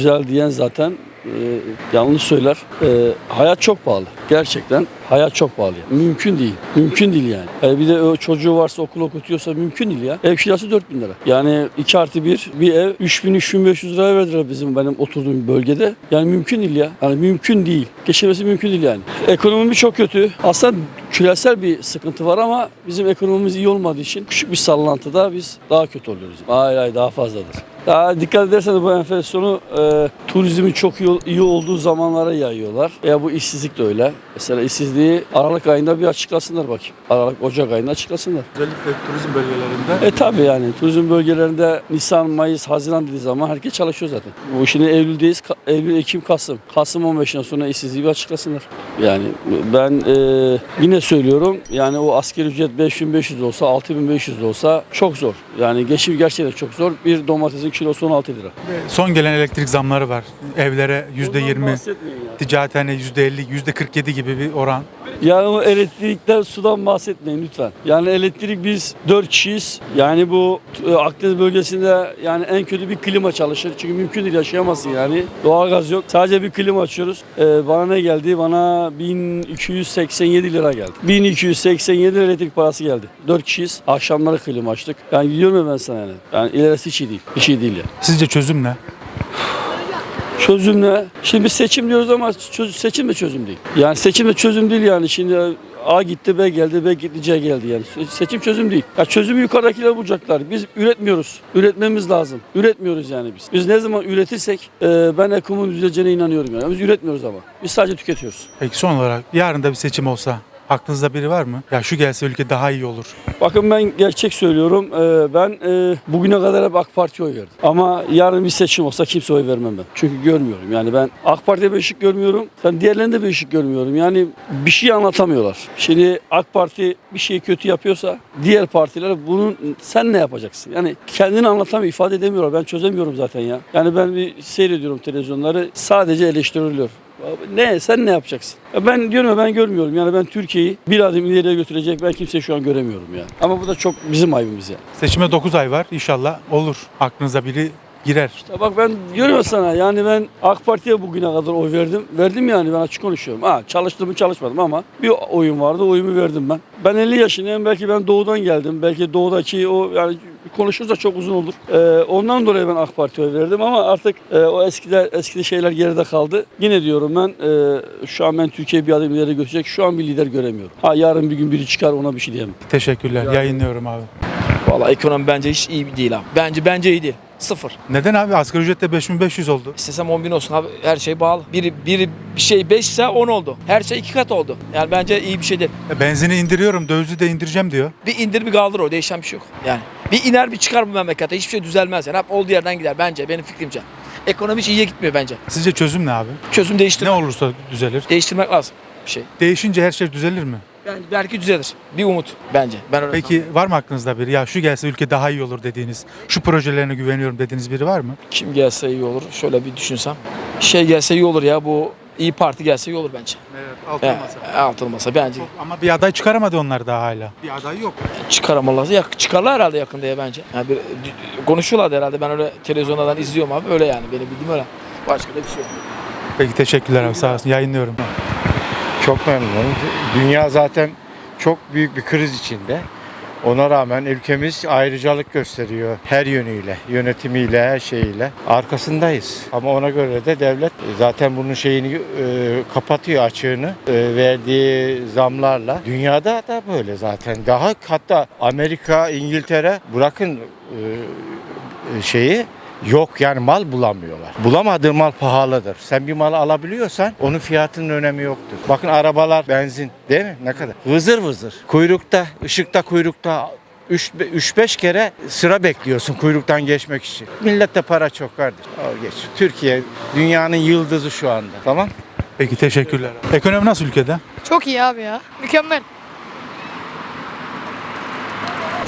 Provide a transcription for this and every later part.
güzel diyen zaten e, yanlış söyler. E, hayat çok pahalı. Gerçekten hayat çok pahalı. yani. Mümkün değil. Mümkün değil yani. E, bir de o çocuğu varsa okul okutuyorsa mümkün değil ya. Ev kirası 4000 lira. Yani 2 artı 1 bir ev 3000-3500 liraya verdiler bizim benim oturduğum bölgede. Yani mümkün değil ya. Yani mümkün değil. Geçirmesi mümkün değil yani. Ekonomi çok kötü. Aslında küresel bir sıkıntı var ama bizim ekonomimiz iyi olmadığı için küçük bir sallantıda biz daha kötü oluyoruz. Hayır hayır daha fazladır. Daha dikkat ederseniz bu enflasyonu e, turizmin çok iyi, iyi olduğu zamanlara yayıyorlar. Ya bu işsizlik de öyle. Mesela işsizliği Aralık ayında bir açıklasınlar bakayım. Aralık, Ocak ayında açıklasınlar. Özellikle turizm bölgelerinde. E tabi yani turizm bölgelerinde Nisan, Mayıs, Haziran dediği zaman herkes çalışıyor zaten. Bu şimdi Eylül'deyiz. Ka- Eylül, Ekim, Kasım. Kasım 15'ten sonra işsizliği bir açıklasınlar. Yani ben e, yine söylüyorum yani o asgari ücret 5500 olsa 6500 olsa çok zor. Yani geçim gerçekten çok zor. Bir domatesin kilosu 16 lira. Son gelen elektrik zamları var. Evlere %20, bahsetmeyin ya. ticarethane %50, %47 gibi bir oran. Yani o elektrikten sudan bahsetmeyin lütfen. Yani elektrik biz 4 kişiyiz. Yani bu e, Akdeniz bölgesinde yani en kötü bir klima çalışır. Çünkü mümkün değil yaşayamazsın yani. Doğalgaz yok. Sadece bir klima açıyoruz. E, bana ne geldi? Bana 1287 lira geldi. 1287 lira elektrik parası geldi. 4 kişiyiz. Akşamları klima açtık. Yani gidiyorum ya ben sana yani. Yani ilerisi hiç iyi değil. Hiç iyi değil ya. Sizce çözüm ne? Çözüm ne? Şimdi biz seçim diyoruz ama çöz- seçim de çözüm değil. Yani seçim de çözüm değil yani. Şimdi A gitti B geldi B gitti C geldi yani. Se- Seçim çözüm değil. Ya çözümü yukarıdakiler bulacaklar. Biz üretmiyoruz. Üretmemiz lazım. Üretmiyoruz yani biz. Biz ne zaman üretirsek e, ben ekonominin düzeleceğine inanıyorum yani. Biz üretmiyoruz ama. Biz sadece tüketiyoruz. Peki son olarak yarın da bir seçim olsa aklınızda biri var mı? Ya şu gelse ülke daha iyi olur. Bakın ben gerçek söylüyorum. Ee, Ben e, bugüne kadar hep AK Parti'ye oy verdim. Ama yarın bir seçim olsa kimse oy vermem ben. Çünkü görmüyorum. Yani ben AK Parti'ye bir ışık görmüyorum. Ben diğerlerinde bir ışık görmüyorum. Yani bir şey anlatamıyorlar. Şimdi AK Parti bir şeyi kötü yapıyorsa diğer partiler bunun sen ne yapacaksın? Yani kendini anlatamıyor, ifade edemiyorlar. Ben çözemiyorum zaten ya. Yani ben bir seyrediyorum televizyonları. Sadece eleştiriliyor. Ne? Sen ne yapacaksın? Ya ben diyorum ya ben görmüyorum. Yani ben Türkiye'yi bir adım ileriye götürecek ben kimseyi şu an göremiyorum ya. Ama bu da çok bizim aybımız ya. Seçime 9 ay var. İnşallah olur. Aklınıza biri girer. Ya bak ben diyorum ya sana yani ben AK Parti'ye bugüne kadar oy verdim. Verdim yani ben açık konuşuyorum. Ha çalıştım mı çalışmadım ama bir oyun vardı oyumu verdim ben. Ben 50 yaşındayım belki ben doğudan geldim. Belki doğudaki o yani konuşursa çok uzun olur. Ee, ondan dolayı ben AK Parti'ye verdim ama artık e, o eskiler eskide şeyler geride kaldı. Yine diyorum ben e, şu an ben Türkiye bir adım ileri götürecek. Şu an bir lider göremiyorum. Ha yarın bir gün biri çıkar ona bir şey diyemem. Teşekkürler. Yayınlıyorum abi. Valla ekonomi bence hiç iyi değil abi. Bence bence iyi değil. Sıfır. Neden abi? Asgari ücrette 5500 oldu. İstesem 10 bin olsun abi. Her şey bağlı. Biri, biri bir şey 5 ise 10 oldu. Her şey iki kat oldu. Yani bence iyi bir şey değil. E, Benzini indiriyorum, dövizi de indireceğim diyor. Bir indir bir kaldır o. Değişen bir şey yok. Yani bir iner bir çıkar bu memlekete. Hiçbir şey düzelmez. Yani hep olduğu yerden gider bence. Benim fikrimce. Ekonomi hiç iyiye gitmiyor bence. Sizce çözüm ne abi? Çözüm Ne değiştirmek, olursa düzelir. değiştirmek lazım bir şey. Değişince her şey düzelir mi? Yani belki düzelir. Bir umut bence. Ben öyle Peki var mı aklınızda biri? Ya şu gelse ülke daha iyi olur dediğiniz, şu projelerine güveniyorum dediğiniz biri var mı? Kim gelse iyi olur. Şöyle bir düşünsem. Şey gelse iyi olur ya bu iyi Parti gelse iyi olur bence. Evet, Yani, altılı masa bence. Ama bir aday çıkaramadı onlar daha hala. Bir aday yok. çıkaramalılar. Ya çıkarlar herhalde yakında ya bence. Yani bir, konuşuyorlar herhalde. Ben öyle televizyonlardan izliyorum abi. Öyle yani. Benim bildiğim öyle. Başka da bir şey yok. Peki teşekkürler abi sağ olsun. Yayınlıyorum. Çok memnunum. Dünya zaten çok büyük bir kriz içinde. Ona rağmen ülkemiz ayrıcalık gösteriyor her yönüyle, yönetimiyle, her şeyiyle. Arkasındayız. Ama ona göre de devlet zaten bunun şeyini e, kapatıyor açığını e, verdiği zamlarla. Dünyada da böyle zaten. Daha hatta Amerika, İngiltere bırakın e, şeyi Yok yani mal bulamıyorlar. Bulamadığı mal pahalıdır. Sen bir malı alabiliyorsan onun fiyatının önemi yoktur. Bakın arabalar benzin değil mi? Ne kadar? Vızır vızır. Kuyrukta, ışıkta kuyrukta 3-5 kere sıra bekliyorsun kuyruktan geçmek için. Millette para çok kardeş. Al geç. Türkiye dünyanın yıldızı şu anda. Tamam? Peki teşekkürler. Ekonomi nasıl ülkede? Çok iyi abi ya. Mükemmel.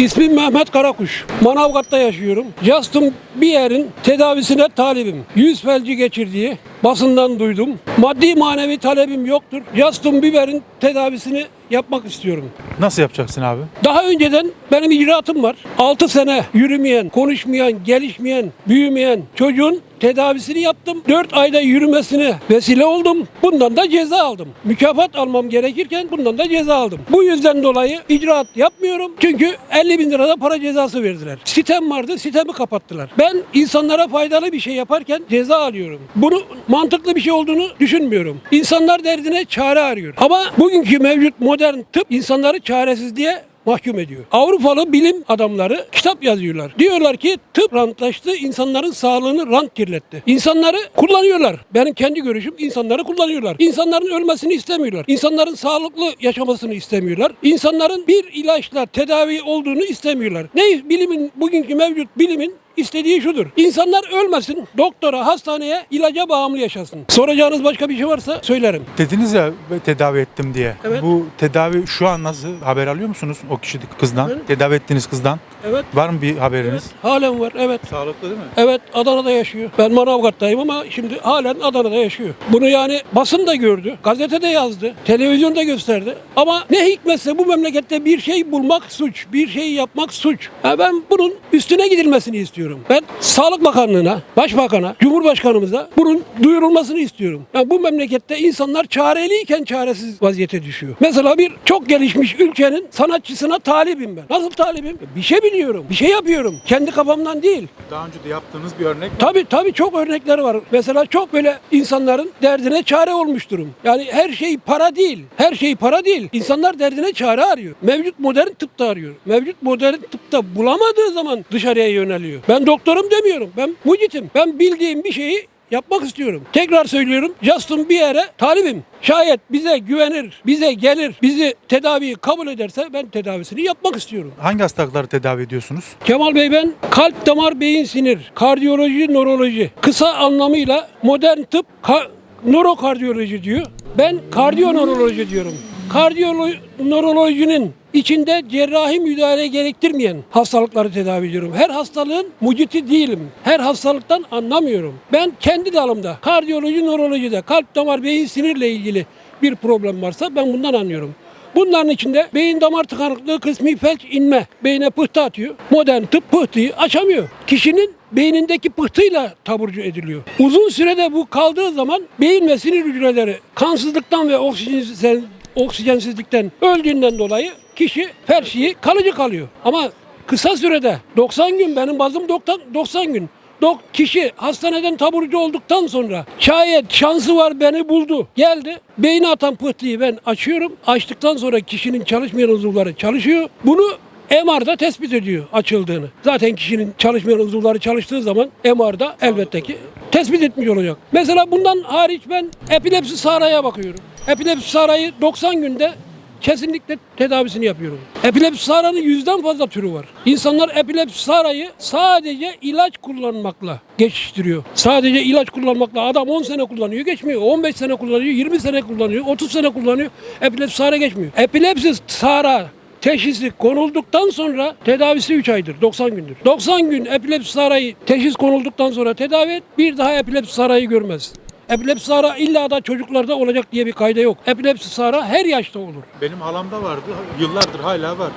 İsmim Mehmet Karakuş. Manavgat'ta yaşıyorum. Yastım bir yerin tedavisine talibim. Yüz felci geçirdiği basından duydum. Maddi manevi talebim yoktur. Yastım biberin tedavisini yapmak istiyorum. Nasıl yapacaksın abi? Daha önceden benim icraatım var. 6 sene yürümeyen, konuşmayan, gelişmeyen, büyümeyen çocuğun tedavisini yaptım. 4 ayda yürümesine vesile oldum. Bundan da ceza aldım. Mükafat almam gerekirken bundan da ceza aldım. Bu yüzden dolayı icraat yapmıyorum. Çünkü 50 bin lirada para cezası verdiler. Sitem vardı, sitemi kapattılar. Ben insanlara faydalı bir şey yaparken ceza alıyorum. Bunu mantıklı bir şey olduğunu düşünmüyorum. İnsanlar derdine çare arıyor. Ama bugünkü mevcut modern tıp insanları çaresizliğe mahkum ediyor. Avrupalı bilim adamları kitap yazıyorlar. Diyorlar ki tıp rantlaştı, insanların sağlığını rant kirletti. İnsanları kullanıyorlar. Benim kendi görüşüm insanları kullanıyorlar. İnsanların ölmesini istemiyorlar. İnsanların sağlıklı yaşamasını istemiyorlar. İnsanların bir ilaçla tedavi olduğunu istemiyorlar. Ne bilimin bugünkü mevcut bilimin İstediği şudur. İnsanlar ölmesin, doktora, hastaneye, ilaca bağımlı yaşasın. Soracağınız başka bir şey varsa söylerim. Dediniz ya "Ben tedavi ettim diye. Evet. Bu tedavi şu an nasıl haber alıyor musunuz o kişi kızdan? Evet. Tedavi ettiğiniz kızdan. Evet. Var mı bir haberiniz? Halen var, evet. Sağlıklı değil mi? Evet Adana'da yaşıyor. Ben Manavgat'tayım ama şimdi halen Adana'da yaşıyor. Bunu yani basın da gördü, gazetede yazdı, televizyonda gösterdi. Ama ne hikmetse bu memlekette bir şey bulmak suç, bir şey yapmak suç. Ha ben bunun üstüne gidilmesini istiyorum. Ben Sağlık Bakanlığı'na, Başbakan'a, Cumhurbaşkanımıza bunun duyurulmasını istiyorum. Ya bu memlekette insanlar çareliyken çaresiz vaziyete düşüyor. Mesela bir çok gelişmiş ülkenin sanatçısına talibim ben. Nasıl talibim? Bir şey biliyorum, bir şey yapıyorum. Kendi kafamdan değil. Daha önce de yaptığınız bir örnek mi? Tabii tabii çok örnekler var. Mesela çok böyle insanların derdine çare olmuş durum. Yani her şey para değil. Her şey para değil. İnsanlar derdine çare arıyor. Mevcut modern tıpta arıyor. Mevcut modern tıpta bulamadığı zaman dışarıya yöneliyor. Ben doktorum demiyorum. Ben mucitim. Ben bildiğim bir şeyi yapmak istiyorum. Tekrar söylüyorum. Justin bir yere talibim. Şayet bize güvenir, bize gelir, bizi tedaviyi kabul ederse ben tedavisini yapmak istiyorum. Hangi hastalıkları tedavi ediyorsunuz? Kemal Bey ben kalp damar beyin sinir, kardiyoloji, nöroloji. Kısa anlamıyla modern tıp ka- nörokardiyoloji diyor. Ben kardiyonöroloji diyorum. Kardiyonörolojinin içinde cerrahi müdahale gerektirmeyen hastalıkları tedavi ediyorum. Her hastalığın muciti değilim. Her hastalıktan anlamıyorum. Ben kendi dalımda kardiyoloji, nörolojide kalp damar beyin sinirle ilgili bir problem varsa ben bundan anlıyorum. Bunların içinde beyin damar tıkanıklığı, kısmi felç inme, beyne pıhtı atıyor. Modern tıp pıhtıyı açamıyor. Kişinin beynindeki pıhtıyla taburcu ediliyor. Uzun sürede bu kaldığı zaman beyin ve sinir hücreleri kansızlıktan ve oksijen, oksijensizlikten öldüğünden dolayı kişi felçliği kalıcı kalıyor. Ama kısa sürede 90 gün benim bazım 90, 90 gün. Dok kişi hastaneden taburcu olduktan sonra şayet şansı var beni buldu. Geldi. Beyni atan pıhtıyı ben açıyorum. Açtıktan sonra kişinin çalışmayan uzuvları çalışıyor. Bunu MR'da tespit ediyor açıldığını. Zaten kişinin çalışmayan uzuvları çalıştığı zaman MR'da elbette ki tespit etmiş olacak. Mesela bundan hariç ben epilepsi saraya bakıyorum. Epilepsi sarayı 90 günde kesinlikle tedavisini yapıyorum. Epilepsi saranın yüzden fazla türü var. İnsanlar epilepsi sarayı sadece ilaç kullanmakla geçiştiriyor. Sadece ilaç kullanmakla adam 10 sene kullanıyor geçmiyor. 15 sene kullanıyor, 20 sene kullanıyor, 30 sene kullanıyor. Epilepsi sara geçmiyor. Epilepsi sara teşhisi konulduktan sonra tedavisi 3 aydır, 90 gündür. 90 gün epilepsi sarayı teşhis konulduktan sonra tedavi et, bir daha epilepsi sarayı görmez. Epilepsi sara illa da çocuklarda olacak diye bir kayda yok. Epilepsi sara her yaşta olur. Benim halamda vardı. Yıllardır hala var.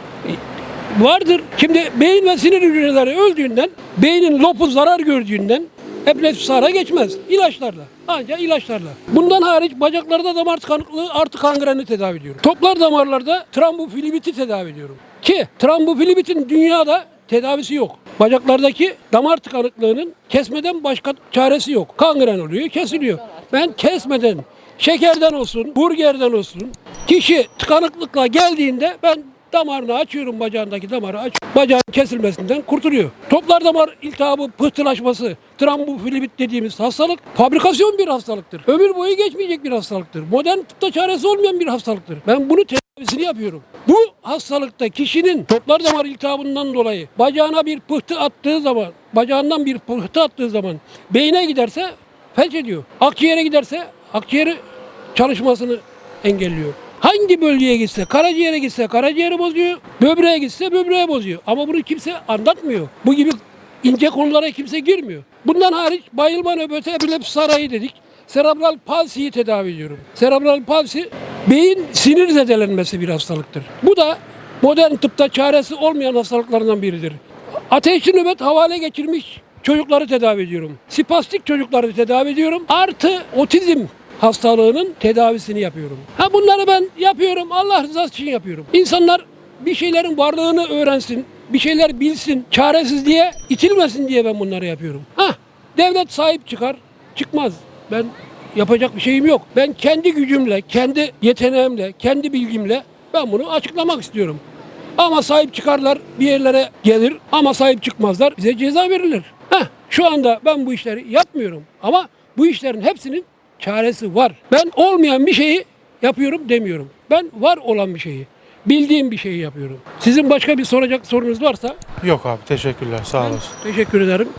Vardır. Şimdi beyin ve sinir hücreleri öldüğünden, beynin lopu zarar gördüğünden epilepsi sara geçmez. İlaçlarla. Ancak ilaçlarla. Bundan hariç bacaklarda damar tıkanıklığı artı kangreni tedavi ediyorum. Toplar damarlarda trombofilibiti tedavi ediyorum. Ki trombofilibitin dünyada tedavisi yok. Bacaklardaki damar tıkanıklığının kesmeden başka çaresi yok. Kangren oluyor, kesiliyor. Ben kesmeden, şekerden olsun, burgerden olsun, kişi tıkanıklıkla geldiğinde ben damarını açıyorum bacağındaki damarı aç. Bacağın kesilmesinden kurtuluyor. Toplar damar iltihabı, pıhtılaşması, trombofilibit dediğimiz hastalık fabrikasyon bir hastalıktır. Ömür boyu geçmeyecek bir hastalıktır. Modern tıpta çaresi olmayan bir hastalıktır. Ben bunu tedavisini yapıyorum. Bu hastalıkta kişinin toplar damar iltihabından dolayı bacağına bir pıhtı attığı zaman, bacağından bir pıhtı attığı zaman beyine giderse felç ediyor. Akciğere giderse akciğeri çalışmasını engelliyor. Hangi bölgeye gitse, karaciğere gitse karaciğeri bozuyor, böbreğe gitse böbreği bozuyor. Ama bunu kimse anlatmıyor. Bu gibi ince konulara kimse girmiyor. Bundan hariç bayılma nöbeti epilepsi sarayı dedik. Serebral palsiyi tedavi ediyorum. Serebral palsi Beyin sinir zedelenmesi bir hastalıktır. Bu da modern tıpta çaresi olmayan hastalıklardan biridir. Ateşli nöbet havale geçirmiş çocukları tedavi ediyorum. Spastik çocukları tedavi ediyorum. Artı otizm hastalığının tedavisini yapıyorum. Ha bunları ben yapıyorum. Allah rızası için yapıyorum. İnsanlar bir şeylerin varlığını öğrensin, bir şeyler bilsin, çaresiz diye itilmesin diye ben bunları yapıyorum. Ha devlet sahip çıkar, çıkmaz. Ben yapacak bir şeyim yok. Ben kendi gücümle, kendi yeteneğimle, kendi bilgimle ben bunu açıklamak istiyorum. Ama sahip çıkarlar bir yerlere gelir ama sahip çıkmazlar bize ceza verilir. Heh, şu anda ben bu işleri yapmıyorum ama bu işlerin hepsinin çaresi var. Ben olmayan bir şeyi yapıyorum demiyorum. Ben var olan bir şeyi, bildiğim bir şeyi yapıyorum. Sizin başka bir soracak sorunuz varsa Yok abi teşekkürler sağ olasın. teşekkür ederim.